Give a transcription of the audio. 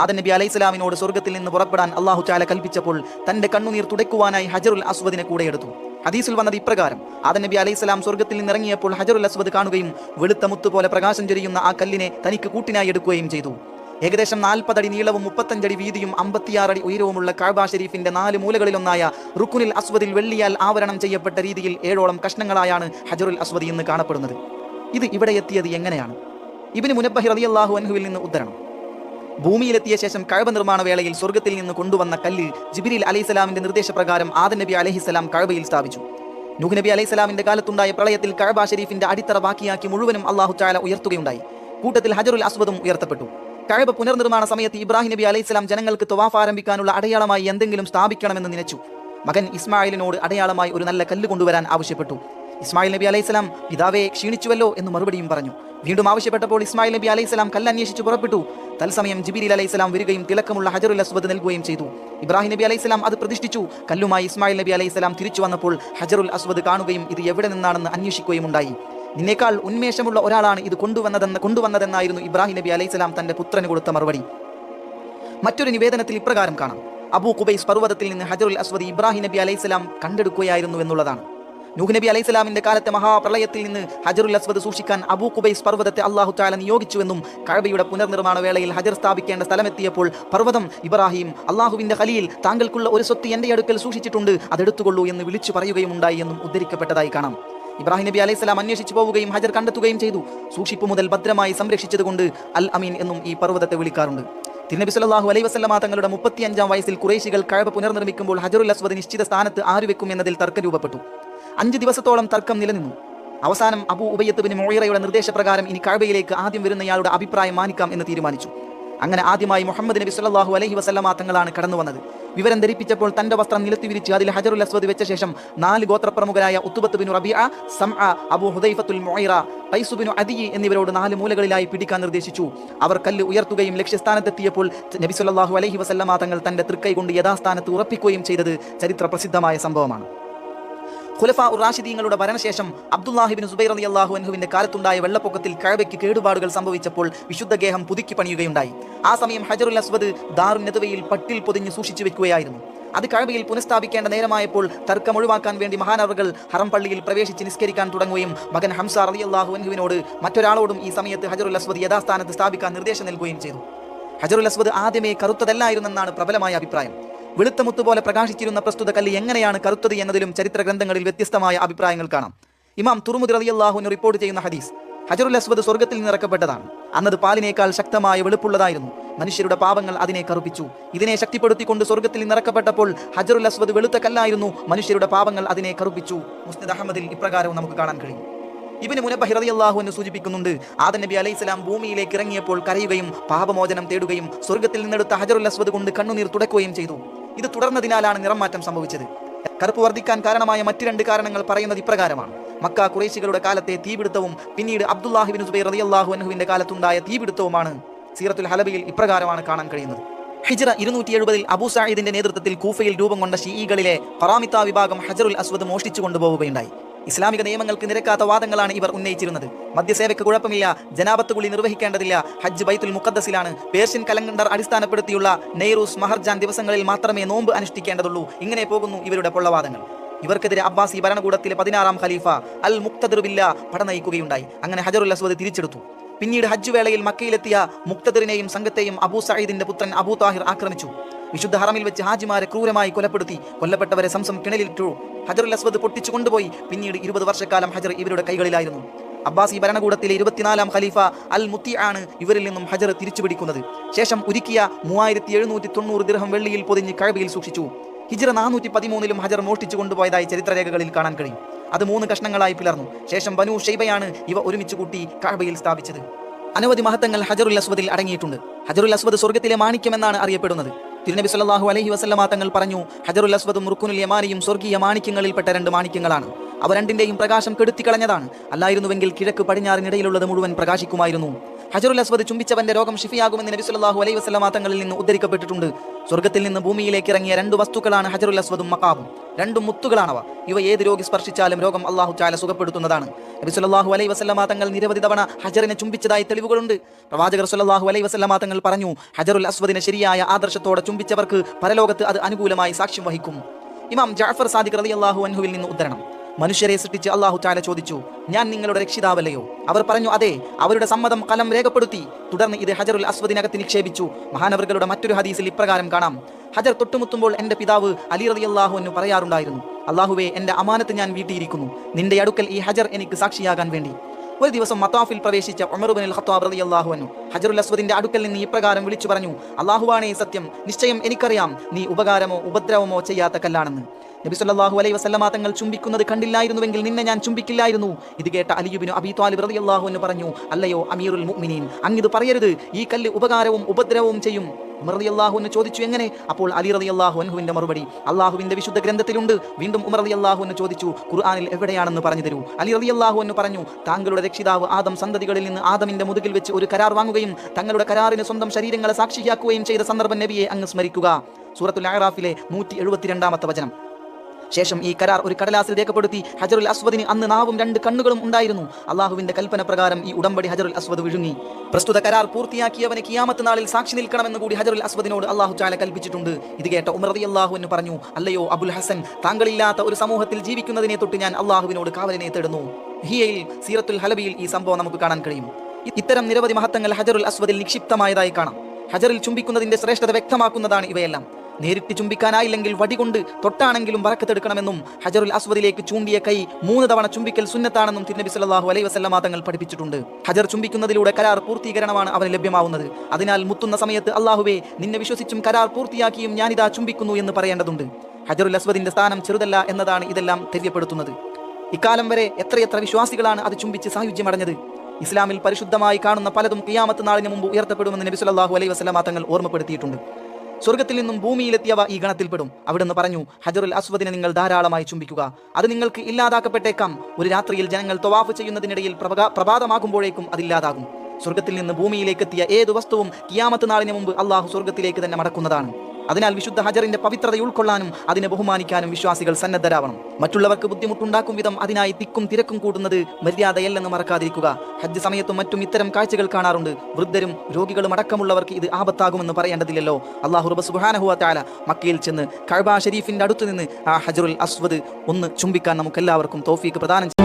ആദൻ നബി അലൈഹി സ്വലാമിനോട് സ്വർഗത്തിൽ നിന്ന് പുറപ്പെടാൻ അള്ളാഹു ചാല കൽപ്പിച്ചപ്പോൾ തന്റെ കണ്ണുനീർ തുടയ്ക്കുവാനായി ഹജറുൽ അസ്വദിനെ കൂടെ എടുത്തു. ഹദീസിൽ വന്നത് ഇപ്രകാരം ആദൻ നബി അലൈഹി സ്വലാം സ്വർഗത്തിൽ നിന്ന് ഇറങ്ങിയപ്പോൾ ഹജറുൽ അസ്വദ് കാണുകയും വെളുത്ത മുത്ത് പോലെ പ്രകാശം ചൊരിയുന്ന ആ കല്ലിനെ തനിക്ക് കൂട്ടിനായി എടുക്കുകയും ചെയ്തു. ഏകദേശം നാൽപ്പതടി നീളവും മുപ്പത്തഞ്ചടി വീതിയും അമ്പത്തിയാറടി ഉയരവുമുള്ള കാബ ഷെരീഫിന്റെ നാല് മൂലകളിലൊന്നായ റുക്കുനിൽ അസ്വദിൽ വെള്ളിയാൽ ആവരണം ചെയ്യപ്പെട്ട രീതിയിൽ ഏഴോളം കഷ്ണങ്ങളായാണ് ഹജറുൽ അസ്വദി എന്ന് കാണപ്പെടുന്നത്. ഇത് ഇവിടെ എത്തിയത് എങ്ങനെയാണ്? ഇബിന് മുനബഹി റളിയല്ലാഹു അൻഹുവിൽ നിന്ന് ഉദ്ധരണം. ഭൂമിയിലെത്തിയ ശേഷം കഴബ നിർമ്മാണ വേളയിൽ സ്വർഗത്തിൽ നിന്ന് കൊണ്ടുവന്ന കല്ല് ജിബിരിൽ അലൈഹിസ്സലാമിന്റെ നിർദ്ദേശപ്രകാരം ആദൻ നബി അലൈഹിസ്സലാം കഴബയിൽ സ്ഥാപിച്ചു. നൂഹ് നബി അലൈഹിസ്സലാമിന്റെ കാലത്തുണ്ടായ പ്രളയത്തിൽ കഴബ ഷെരീഫിന്റെ അടിത്തറ ബാക്കിയാക്കി മുഴുവനും അള്ളാഹു ചാല ഉയർത്തുകയുണ്ടായി. കൂട്ടത്തിൽ ഹജറുൽ അസ്വദും ഉയർത്തപ്പെട്ടു. കഴബ പുനർനിർമ്മാണ സമയത്ത് ഇബ്രാഹിം നബി അലൈഹിസ്സലാം ജനങ്ങൾക്ക് തവാഫ് ആരംഭിക്കാനുള്ള അടയാളമായി എന്തെങ്കിലും സ്ഥാപിക്കണമെന്ന് നിലച്ചു മകൻ ഇസ്മായിലിനോട് അടയാളമായി ഒരു നല്ല കല്ല് കൊണ്ടുവരാൻ ആവശ്യപ്പെട്ടു. ഇസ്മായിൽ നബി അലൈഹിസ്ലാം പിതാവെ ക്ഷീണിച്ചുവല്ലോ എന്ന് മറുപടിയും പറഞ്ഞു. വീണ്ടും ആവശ്യപ്പെട്ടപ്പോൾ ഇസ്മായിൽ നബി അലൈഹിസ്ലാം കല്ലന്വേഷിച്ച് പുറപ്പെട്ടു. തത്സമയം ജിബിരി അലൈഹിസ്ലാം വരികയും തിളക്കമുള്ള ഹജറുൽ അസ്വദ് നൽകുകയും ചെയ്തു. ഇബ്രാഹിം നബി അലൈഹിസ്ലാം അത് പ്രതിഷ്ഠിച്ചു. കല്ലുമായി ഇസ്മായിൽ നബി അലൈഹിസ്ലാം തിരിച്ചു വന്നപ്പോൾ ഹജറുൽ അസ്വദ് കാണുകയും ഇത് എവിടെ നിന്നാണെന്ന് അന്വേഷിക്കുകയും ഉണ്ടായി. നിന്നേക്കാൾ ഉന്മേഷമുള്ള ഒരാളാണ് ഇത് കൊണ്ടുവന്നതെന്ന് കൊണ്ടുവന്നതെന്നായിരുന്നു ഇബ്രാഹിം നബി അലൈഹിസ്ലാം തന്റെ പുത്രന് കൊടുത്ത മറുപടി. മറ്റൊരു നിവേദനത്തിൽ ഇപ്രകാരം കാണാം. അബൂ കുബൈസ് പർവതത്തിൽ നിന്ന് ഹജറുൽ അസ്വദ് ഇബ്രാഹിം നബി അലൈഹിസ്ലാം കണ്ടെടുക്കുകയായിരുന്നു എന്നുള്ളതാണ്. നൂഹ് നബി അലൈഹി സ്വലാമിന്റെ കാലത്തെ മഹാപ്രളയത്തിൽ നിന്ന് ഹജറുൽ അസ്വദ് സൂക്ഷിക്കാൻ അബൂ കുബൈസ് പർവതത്തെ അള്ളാഹു താല നിയോഗിച്ചുവെന്നും കഴബയുടെ പുനർനിർമ്മാണ വേളയിൽ ഹജർ സ്ഥാപിക്കേണ്ട സ്ഥലമെത്തിയപ്പോൾ പർവതം ഇബ്രാഹിം അള്ളാഹുവിന്റെ ഖലീൽ താങ്കൾക്കുള്ള ഒരു സ്വത്ത് എന്റെ അടുക്കൽ സൂക്ഷിച്ചിട്ടുണ്ട് അതെടുത്തുകൊള്ളൂ എന്ന് വിളിച്ചു പറയുകയും ഉണ്ടായി എന്നും ഉദ്ധരിക്കപ്പെട്ടതായി കാണാം. ഇബ്രാഹിം നബി അലൈഹി സ്വലാം അന്വേഷിച്ചു പോവുകയും ഹജർ കണ്ടെത്തുകയും ചെയ്തു. സൂക്ഷിപ്പ് മുതൽ ഭദ്രമായി സംരക്ഷിച്ചതുകൊണ്ട് അൽ അമീൻ എന്നും ഈ പർവതത്തെ വിളിക്കാറുണ്ട്. തിരുനബി സല്ലല്ലാഹു അലൈഹി വസല്ലമ തങ്ങളുടെ മുപ്പത്തിയഞ്ചാം വയസ്സിൽ കുറേശികൾ കഴവ് പുനർനിർമ്മിക്കുമ്പോൾ ഹജറുൽ അസ്വദ് നിശ്ചിത സ്ഥാനത്ത് ആരുവെക്കും എന്നതിൽ തർക്കം രൂപപ്പെട്ടു. അഞ്ച് ദിവസത്തോളം തർക്കം നിലനിന്നു. അവസാനം അബു ഉബയ്യത്ത് ബിൻ മൊയ്റയുടെ നിർദ്ദേശപ്രകാരം ഇനി കഴബയിലേക്ക് ആദ്യം വരുന്നയാളുടെ അഭിപ്രായം മാനിക്കാം എന്ന് തീരുമാനിച്ചു. അങ്ങനെ ആദ്യമായി മുഹമ്മദ് നബി സല്ലല്ലാഹു അലഹി വസല്ലമ തങ്ങളാണ് കടന്നു വന്നത് വിവരം ധരിപ്പിച്ചപ്പോൾ തന്റെ വസ്ത്രം നിലത്തി വിരിച്ച് അതിൽ ഹജറുൽ അസ്വദ് വെച്ച ശേഷം നാല് ഗോത്രപ്രമുഖരായ ഉത്തുബത്ത് ബിൻ സം സംഅ അബു ഹുദൈഫത്തുൽ മൊയ്റ പൈസുബിനു അദി എന്നിവരോട് നാല് മൂലകളിലായി പിടിക്കാൻ നിർദ്ദേശിച്ചു. അവർ കല്ല് ഉയർത്തുകയും ലക്ഷ്യസ്ഥാനത്തെത്തിയപ്പോൾ നബി സല്ലല്ലാഹു അലൈഹി വസല്ലമ തങ്ങൾ തന്റെ തൃക്കൈ കൊണ്ട് യഥാസ്ഥാനത്ത് ഉറപ്പിക്കുകയും ചെയ്തത് ചരിത്ര പ്രസിദ്ധമായ സംഭവമാണ്. ഖുലഫ ഉറാഷിദീങ്ങളുടെ ഭരണശേഷം അബ്ദുല്ലാഹിബിൻ സുബൈർ അലി അള്ളാഹു അൻഹുവിന്റെ കാലത്തുണ്ടായ വെള്ളപ്പൊക്കത്തിൽ കഴവയ്ക്ക് കേടുപാടുകൾ സംഭവിച്ചപ്പോൾ വിശുദ്ധ ഗേഹം പുതുക്കി പണിയുകയുണ്ടായി. ആ സമയം ഹജറുൽ അസ്വദ് ദാറു നെതുവയിൽ പട്ടിൽ പൊതിഞ്ഞ് സൂക്ഷിച്ചു വെക്കുകയായിരുന്നു. അത് കഴവയിൽ പുനഃസ്ഥാപിക്കേണ്ട നേരമായപ്പോൾ തർക്കം ഒഴിവാക്കാൻ വേണ്ടി മഹാനവറുകൾ ഹറം പള്ളിയിൽ പ്രവേശിച്ച് നിസ്കരിക്കാൻ തുടങ്ങുകയും മകൻ ഹംസ അലി അള്ളാഹു അൻഹുവിനോട് മറ്റൊരാളോടും ഈ സമയത്ത് ഹജറുൽ അസ്വദ് യഥാസ്ഥാനത്ത് സ്ഥാപിക്കാൻ നിർദ്ദേശം നൽകുകയും ചെയ്തു. ഹജറുൽ അസ്വദ് ആദ്യമേ കറുത്തതല്ലായിരുന്നെന്നാണ് പ്രബലമായ അഭിപ്രായം. വെളുത്ത മുത്തുപോലെ പ്രകാശിച്ചിരുന്ന പ്രസ്തുത കല്ല് എങ്ങനെയാണ് കറുത്തത് എന്നതിലും ചരിത്ര ഗ്രന്ഥങ്ങളിൽ വ്യത്യസ്തമായ അഭിപ്രായങ്ങൾ കാണാം. ഇമാം തുറമുദ് റലിയല്ലാഹുവിന് റിപ്പോർട്ട് ചെയ്യുന്ന ഹദീസ് ഹജറുൽ അസ്വദ് സ്വർഗത്തിൽ നിന്ന് ഇറക്കപ്പെട്ടതാണ്. അന്നത് പാലിനേക്കാൾ ശക്തമായ വെളുപ്പുള്ളതായിരുന്നു. മനുഷ്യരുടെ പാപങ്ങൾ അതിനെ കറുപ്പിച്ചു. ഇതിനെ ശക്തിപ്പെടുത്തിക്കൊണ്ട് സ്വർഗത്തിൽ നിന്ന് ഇറക്കപ്പെട്ടപ്പോൾ ഹജറുൽ അസ്വദ് വെളുത്ത കല്ലായിരുന്നു. മനുഷ്യരുടെ പാപങ്ങൾ അതിനെ കറുപ്പിച്ചു. മുസ്നദ് അഹമ്മദിൽ ഇപ്രകാരവും നമുക്ക് കാണാൻ കഴിയും. ഇബിന് മുനബഹി റളിയല്ലാഹു എന്ന് സൂചിപ്പിക്കുന്നുണ്ട് ആദ നബി അലൈഹി സ്വലാം ഭൂമിയിലേക്ക് ഇറങ്ങിയപ്പോൾ കരയുകയും പാപമോചനം തേടുകയും സ്വർഗത്തിൽ നിന്നെടുത്ത ഹജറുൽ അസ്വദ് കൊണ്ട് കണ്ണുനീർ തുടക്കുകയും ചെയ്തു. ഇത് തുടർന്നതിനാലാണ് നിറം മാറ്റം സംഭവിച്ചത്. കറുപ്പ് വർദ്ധിക്കാൻ കാരണമായ മറ്റു രണ്ട് കാരണങ്ങൾ പറയുന്നത് ഇപ്രകാരമാണ്. മക്ക കുറേശികളുടെ കാലത്തെ തീപിടുത്തവും പിന്നീട് അബ്ദുല്ലാഹിബിൻ സുബൈർ റളിയല്ലാഹു അൻഹുവിന്റെ കാലത്തുണ്ടായ തീപിടുത്തവുമാണ് സീറത്തുൽ ഹലബിയിൽ ഇപ്രകാരമാണ് കാണാൻ കഴിയുന്നത്. ഹിജറ ഇരുന്നൂറ്റി എഴുപതിൽ അബൂ സാഹിദിന്റെ നേതൃത്വത്തിൽ കൂഫയിൽ രൂപം കൊണ്ട ഷീയികളിലെ പറാമിത്ത വിഭാഗം ഹജറുൽ അസ്വദ് മോഷ്ടിച്ചു കൊണ്ടുപോവുകയുണ്ടായി. ഇസ്ലാമിക നിയമങ്ങൾക്ക് നിരക്കാത്ത വാദങ്ങളാണ് ഇവർ ഉന്നയിച്ചിരുന്നത്. മദ്യസേവയ്ക്ക് കുഴപ്പമില്ല ജനാപത്ത് കുളി നിർവഹിക്കേണ്ടതില്ല ഹജ്ജ് ബൈത്തുൽ മുഖദ്ദസിലാണ്. പേർഷ്യൻ കലണ്ടർ അടിസ്ഥാനപ്പെടുത്തിയുള്ള നെയ്റൂസ് മഹർജാൻ ദിവസങ്ങളിൽ മാത്രമേ നോമ്പ് അനുഷ്ഠിക്കേണ്ടതുള്ളൂ. ഇങ്ങനെ പോകുന്നു ഇവരുടെ പൊള്ളവാദങ്ങൾ. ഇവർക്കെതിരെ അബ്ബാസി ഭരണകൂടത്തിലെ പതിനാറാം ഖലീഫ അൽ മുക്തദറുബില്ല പട നയിക്കുകയുണ്ടായി. അങ്ങനെ ഹജറുൽ അസ്വദ് തിരിച്ചെടുത്തു. പിന്നീട് ഹജ്ജ് വേളയിൽ മക്കയിലെത്തിയ മുക്തദറിനെയും സംഘത്തെയും അബൂ സയ്യിദിന്റെ പുത്രൻ അബൂ താഹിർ ആക്രമിച്ചു. വിശുദ്ധ ഹറമിൽ വെച്ച് ഹാജിമാരെ ക്രൂരമായി കൊലപ്പെടുത്തി. കൊല്ലപ്പെട്ടവരെ സംസം കിണലിലിട്ടു ഹജറുൽ അസ്വദ് പൊട്ടിച്ചു കൊണ്ടുപോയി. പിന്നീട് ഇരുപത് വർഷക്കാലം ഹജർ ഇവരുടെ കൈകളിലായിരുന്നു. അബ്ബാസി ഭരണകൂടത്തിലെ ഇരുപത്തിനാലാം ഖലീഫ അൽ മുത്തി ആണ് ഇവരിൽ നിന്നും ഹജർ തിരിച്ചുപിടിക്കുന്നത്. ശേഷം ഉരുക്കിയ മൂവായിരത്തി എഴുന്നൂറ്റി തൊണ്ണൂറ് ദിർഹം വെള്ളിയിൽ പൊതിഞ്ഞ് കഴബയിൽ സൂക്ഷിച്ചു. ഹിജ്റ നാനൂറ്റി പതിമൂന്നിലും ഹജർ മോഷ്ടിച്ചു കൊണ്ടുപോയതായി ചരിത്രരേഖകളിൽ കാണാൻ കഴിയും. അത് മൂന്ന് കഷ്ണങ്ങളായി പിളർന്നു. ശേഷം ബനു ഷെയ്ബയാണ് ഇവ ഒരുമിച്ച് കൂട്ടി കഴബയിൽ സ്ഥാപിച്ചത്. അനവധി മഹത്വങ്ങൾ ഹജറുൽ അസ്വദിൽ അടങ്ങിയിട്ടുണ്ട്. ഹജറുൽ അസ്വദ് സ്വർഗത്തിലെ മാണിക്യമെന്നാണ് അറിയപ്പെടുന്നത്. തിരുനബി സല്ലാഹു അലഹി വസല്ലമ തങ്ങൾ പറഞ്ഞു ഹജറുൽ അസ്വദും റുക്കുനുൽ യമാനിയും സ്വർഗീയ മാണിക്യങ്ങളിൽപ്പെട്ട രണ്ട് മാണിക്യങ്ങളാണ്. അവ രണ്ടിന്റെയും പ്രകാശം കെടുത്തിക്കളഞ്ഞതാണ് അല്ലായിരുന്നുവെങ്കിൽ കിഴക്ക് പടിഞ്ഞാറിനിടയിലുള്ളത് മുഴുവൻ പ്രകാശിക്കുമായിരുന്നു. ഹജറുൽ അസ്വദ് ചുംബിച്ചവന്റെ രോഗം ഷിഫിയാകുമെന്ന് നബി സല്ലാഹു അലൈഹി വസ്ലമാ തങ്ങളിൽ നിന്ന് ഉദ്ധരിക്കപ്പെട്ടിട്ടുണ്ട്. സ്വർഗത്തിൽ നിന്ന് ഭൂമിയിലേക്ക് ഇറങ്ങിയ രണ്ട് വസ്തുക്കളാണ് ഹജറുൽ അസ്വദും മക്കാബും രണ്ടും മുത്തുകളാണവ. ഇവ ഏത് രോഗി സ്പർശിച്ചാലും രോഗം അള്ളാഹു ചാല സുഖപ്പെടുത്തുന്നതാണ്. നബി സല്ലല്ലാഹു അലൈ വസല്ലമ തങ്ങൾ നിരവധി തവണ ഹജറിനെ ചുംബിച്ചതായി തെളിവുകളുണ്ട്. പ്രവാചകർ സുല്ലാഹു അലൈ വസല്ലമ തങ്ങൾ പറഞ്ഞു ഹജറുൽ അസ്വദിനെ ശരിയായ ആദർശത്തോടെ ചുംബിച്ചവർക്ക് പരലോകത്ത് അത് അനുകൂലമായി സാക്ഷ്യം വഹിക്കും. ഇമാം ജാഫർ സാദിഖ് റളിയല്ലാഹു അൻഹുവിൽ നിന്ന് ഉദ്ധരണം. മനുഷ്യരെ സൃഷ്ടിച്ച് അള്ളാഹു ചാല ചോദിച്ചു ഞാൻ നിങ്ങളുടെ രക്ഷിതാവല്ലയോ? അവർ പറഞ്ഞു അതെ അവരുടെ സമ്മതം കലം രേഖപ്പെടുത്തി. തുടർന്ന് ഇത് ഹജറുൽ അസ്വദിനകത്ത് നിക്ഷേപിച്ചു. മഹാനവറുകളുടെ മറ്റൊരു ഹദീസിൽ ഇപ്രകാരം കാണാം. ഹജർ തൊട്ടുമുത്തുമ്പോൾ എന്റെ പിതാവ് അലി റതി അള്ളാഹു എന്ന് പറയാറുണ്ടായിരുന്നു അള്ളാഹുവെ എന്റെ അമാനത്ത് ഞാൻ വീട്ടിയിരിക്കുന്നു. നിന്റെ അടുക്കൽ ഈ ഹജർ എനിക്ക് സാക്ഷിയാകാൻ വേണ്ടി. ഒരു ദിവസം മത്താഫിൽ പ്രവേശിച്ച ഉമറുബിൻ ഖത്താബ് റളി അള്ളാഹുവനു ഹജറുൽ അസ്വദിന്റെ അടുക്കൽ നിന്ന് ഇപ്രകാരം വിളിച്ചു പറഞ്ഞു അള്ളാഹുവാണേ സത്യം നിശ്ചയം എനിക്കറിയാം നീ ഉപകാരമോ ഉപദ്രവമോ ചെയ്യാത്ത കല്ലാണെന്ന്. നബി സല്ലല്ലാഹു അലൈഹി വസല്ലമ തങ്ങൾ ചുംബിക്കുന്നത് കണ്ടില്ലായിരുന്നുവെങ്കിൽ നിന്നെ ഞാൻ ചുംബിക്കില്ലായിരുന്നു. ഇത് കേട്ട അലിയുബിനു അബി ത്വാലിബ് റളിയല്ലാഹു എന്ന് പറഞ്ഞു അല്ലയോ അമീറുൽ മുഅ്മിനീൻ അങ്ങിത് പറയരുത്. ഈ കല്ല് ഉപകാരവും ഉപദ്രവവും ചെയ്യും. ഉമർ ചോദിച്ചു എങ്ങനെ? അപ്പോൾ അലി റളിയല്ലാഹു അൻഹുവിന്റെ മറുപടി അള്ളാഹുവിന്റെ വിശുദ്ധ ഗ്രന്ഥത്തിലുണ്ട്. വീണ്ടും ഉമർ റളിയല്ലാഹു എന്ന് ചോദിച്ചു ഖുർആാനിൽ എവിടെയാണെന്ന് പറഞ്ഞു തരൂ? അലി റളിയല്ലാഹു എന്ന് പറഞ്ഞു താങ്കളുടെ രക്ഷിതാവ് ആദം സന്തതികളിൽ നിന്ന് ആദമിന്റെ മുതുകിൽ വെച്ച് ഒരു കരാർ വാങ്ങുകയും തങ്ങളുടെ കരാറിന് സ്വന്തം ശരീരങ്ങളെ സാക്ഷിയാക്കുകയും ചെയ്ത സന്ദർഭം നബിയെ അങ്ങ് സ്മരിക്കുക. സൂറത്തുൽ ആറാഫിലെ നൂറ്റി എഴുപത്തിരണ്ടാമത്തെ വചനം. ശേഷം ഈ കരാർ ഒരു കടലാസിൽ രേഖപ്പെടുത്തി ഹജറുൽ അസ്വദിന് അന്ന് നാവും രണ്ട് കണ്ണുകളും ഉണ്ടായിരുന്നു. അള്ളാഹുവിന്റെ കൽപ്പന പ്രകാരം ഈ ഉടമ്പടി ഹജറുൽ അസ്വദ് വിഴുങ്ങി. പ്രസ്തുത കരാർ പൂർത്തിയാക്കിയവന് കിയാമത്ത് നാളിൽ സാക്ഷി നിൽക്കണമെന്ന് കൂടി ഹജറുൽ അസ്വദിനോട് അള്ളാഹു ചാല കൽപ്പിച്ചിട്ടുണ്ട്. ഇത് കേട്ട ഉമർ റതി അള്ളാഹു എന്ന് പറഞ്ഞു അല്ലയോ അബുൽ ഹസൻ താങ്കളില്ലാത്ത ഒരു സമൂഹത്തിൽ ജീവിക്കുന്നതിനെ തൊട്ട് ഞാൻ അള്ളാഹുവിനോട് കാവലിനെ തേടുന്നു. ഹിയയിൽ സീറത്തുൽ ഹലബിയിൽ ഈ സംഭവം നമുക്ക് കാണാൻ കഴിയും. ഇത്തരം നിരവധി മഹത്വങ്ങൾ ഹജറുൽ അസ്വദിൽ നിക്ഷിപ്തമായതായി കാണാം. ഹജറിൽ ചുംബിക്കുന്നതിന്റെ ശ്രേഷ്ഠത വ്യക്തമാക്കുന്നതാണ് ഇവയെല്ലാം. നേരിട്ട് ചുംബിക്കാനായില്ലെങ്കിൽ വടികൊണ്ട് തൊട്ടാണെങ്കിലും വറക്കത്തെടുക്കണമെന്നും ഹജറുൽ അസ്വദിലേക്ക് ചൂണ്ടിയ കൈ മൂന്ന് തവണ ചുംബിക്കൽ സുന്നത്താണെന്നും തിരുനബി സല്ലല്ലാഹു അലൈ വസല്ലമ തങ്ങൾ പഠിപ്പിച്ചിട്ടുണ്ട്. ഹജർ ചുംബിക്കുന്നതിലൂടെ കരാർ പൂർത്തീകരണമാണ് അവന് ലഭ്യമാവുന്നത്. അതിനാൽ മുത്തുന്ന സമയത്ത് അള്ളാഹുവേ നിന്നെ വിശ്വസിച്ചും കരാർ പൂർത്തിയാക്കിയും ഞാനിതാ ചുംബിക്കുന്നു എന്ന് പറയേണ്ടതുണ്ട്. ഹജറുൽ അസ്വദിന്റെ സ്ഥാനം ചെറുതല്ല എന്നതാണ് ഇതെല്ലാം തെര്യപ്പെടുത്തുന്നത്. ഇക്കാലം വരെ എത്രയെത്ര വിശ്വാസികളാണ് അത് ചുംബിച്ച് സായുജ്യമടഞ്ഞത്? ഇസ്ലാമിൽ പരിശുദ്ധമായി കാണുന്ന പലതും കിയാമത്ത് നാളിന് മുമ്പ് ഉയർത്തപ്പെടുമെന്ന് നബി സല്ലല്ലാഹു അലൈഹി തങ്ങൾ ഓർമ്മപ്പെടുത്തിയിട്ടുണ്ട്. സ്വർഗത്തിൽ നിന്നും ഭൂമിയിലെത്തിയവ ഈ ഗണത്തിൽപ്പെടും. അവിടുന്ന് പറഞ്ഞു ഹജറുൽ അസ്വദിനെ നിങ്ങൾ ധാരാളമായി ചുംബിക്കുക. അത് നിങ്ങൾക്ക് ഇല്ലാതാക്കപ്പെട്ടേക്കാം. ഒരു രാത്രിയിൽ ജനങ്ങൾ തൊവാഫ് ചെയ്യുന്നതിനിടയിൽ പ്രഭാതമാകുമ്പോഴേക്കും അതില്ലാതാകും സ്വർഗത്തിൽ നിന്ന് ഭൂമിയിലേക്ക് എത്തിയ ഏത് വസ്തുവും കിയാമത്ത് നാളിന് മുമ്പ് അള്ളാഹു സ്വർഗത്തിലേക്ക് തന്നെ മടക്കുന്നതാണ്. അതിനാൽ വിശുദ്ധ ഹജറിന്റെ പവിത്രത ഉൾക്കൊള്ളാനും അതിനെ ബഹുമാനിക്കാനും വിശ്വാസികൾ സന്നദ്ധരാവണം. മറ്റുള്ളവർക്ക് ബുദ്ധിമുട്ടുണ്ടാക്കും വിധം അതിനായി തിക്കും തിരക്കും കൂടുന്നത് മര്യാദയല്ലെന്ന് മറക്കാതിരിക്കുക. ഹജ്ജ് സമയത്തും മറ്റും ഇത്തരം കാഴ്ചകൾ കാണാറുണ്ട്. വൃദ്ധരും രോഗികളും അടക്കമുള്ളവർക്ക് ഇത് ആപത്താകുമെന്ന് പറയേണ്ടതില്ലല്ലോ. അള്ളാഹു സുഹാനഹുല മക്കയിൽ ചെന്ന് കഴബ ഷരീഫിന്റെ അടുത്ത് നിന്ന് ആ ഹജറുൽ അസ്വദ് ഒന്ന് ചുംബിക്കാൻ നമുക്ക് എല്ലാവർക്കും തോഫീക്ക് പ്രദാനം ചെയ്യും.